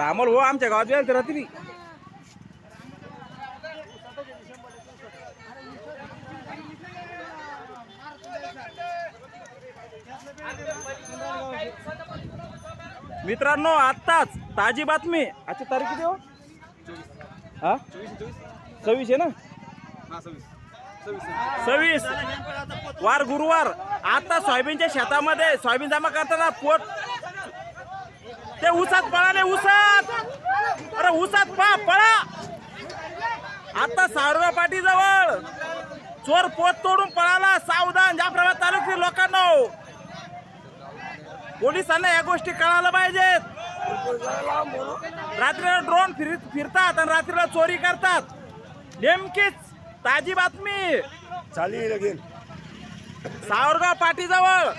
रामल हो आमच्या गावात गेला तर रात्री मित्रांनो आत्ताच ताजी बातमी. आजची तारीख किती हो? हा? सव्वीस आहे ना? सव्वीस. वार गुरुवार. आता सोयाबीनच्या शेतामध्ये सोयाबीन जमा करताना पोट ते उसात पळाले उसात. अरे उसात पा पळा. आता सावरगाव पाटी जवळ चोर पोत तोडून पळाला सावधान. जाफराबाद तालुक्यातील लोकांना. पोलिसांना या गोष्टी कळायला पाहिजेत. रात्रीला ड्रोन फिर फिरतात आणि रात्रीला चोरी करतात. नेमकीच ताजी बातमी. चाली लगेन सावरगाव पाटीजवळ.